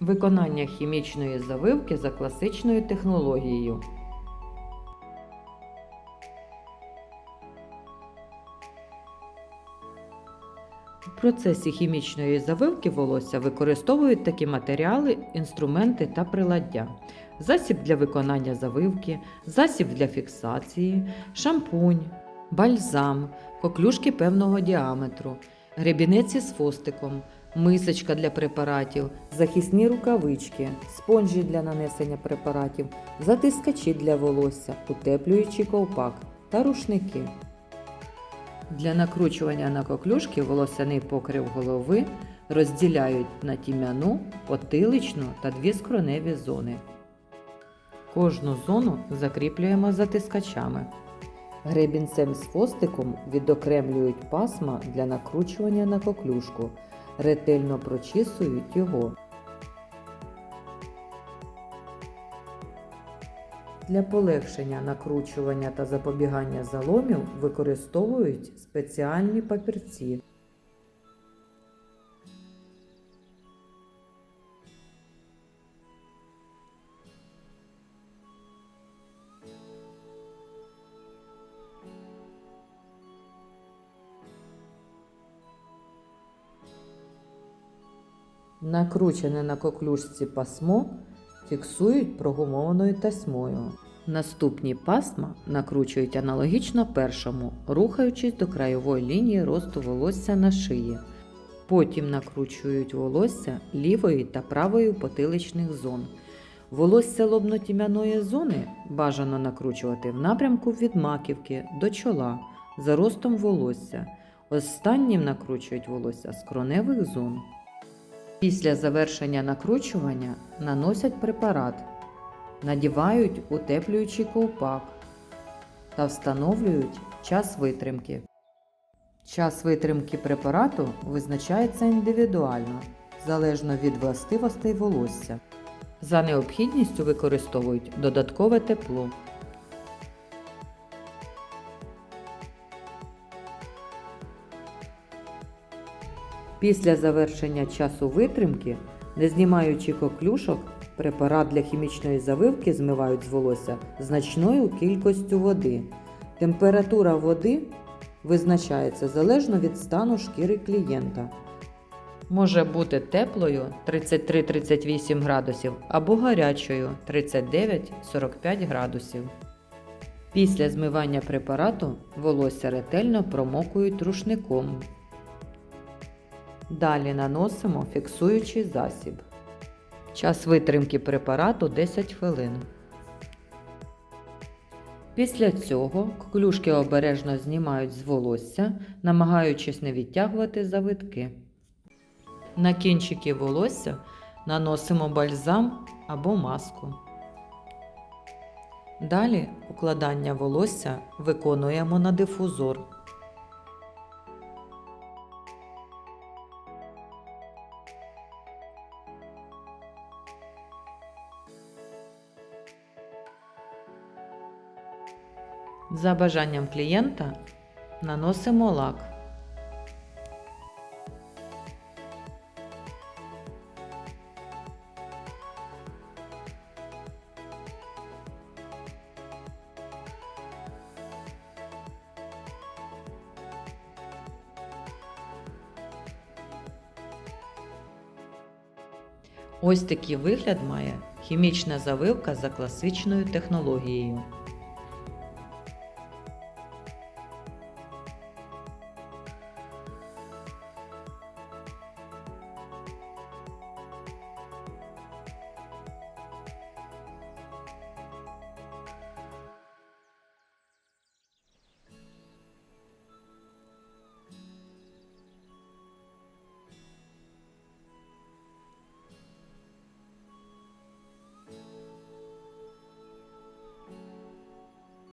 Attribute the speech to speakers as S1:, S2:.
S1: Виконання хімічної завивки за класичною технологією. У процесі хімічної завивки волосся використовують такі матеріали, інструменти та приладдя. Засіб для виконання завивки, засіб для фіксації, шампунь, бальзам, коклюшки певного діаметру, гребінець із фостиком, мисочка для препаратів, захисні рукавички, спонжі для нанесення препаратів, затискачі для волосся, утеплюючий ковпак та рушники. Для накручування на коклюшки волосяний покрив голови розділяють на тім'яну, потиличну та дві скроневі зони. Кожну зону закріплюємо затискачами. Гребінцем з фостиком відокремлюють пасма для накручування на коклюшку, ретельно прочісують його. Для полегшення накручування та запобігання заломів використовують спеціальні папірці. Накручене на коклюшці пасмо фіксують прогумованою тасьмою. Наступні пасма накручують аналогічно першому, рухаючись до краєвої лінії росту волосся на шиї. Потім накручують волосся лівої та правої потиличних зон. Волосся лобно-тім'яної зони бажано накручувати в напрямку від маківки до чола за ростом волосся. Останнім накручують волосся з кроневих зон. Після завершення накручування наносять препарат, надівають утеплюючий ковпак та встановлюють час витримки. Час витримки препарату визначається індивідуально, залежно від властивостей волосся. За необхідністю використовують додаткове тепло. Після завершення часу витримки, не знімаючи коклюшок, препарат для хімічної завивки змивають з волосся значною кількістю води. Температура води визначається залежно від стану шкіри клієнта. Може бути теплою 33-38 градусів або гарячою 39-45 градусів. Після змивання препарату волосся ретельно промокують рушником. Далі наносимо фіксуючий засіб. Час витримки препарату 10 хвилин. Після цього клюшки обережно знімають з волосся, намагаючись не відтягувати завитки. На кінчики волосся наносимо бальзам або маску. Далі укладання волосся виконуємо на дифузор. За бажанням клієнта наносимо лак. Ось такий вигляд має хімічна завивка за класичною технологією.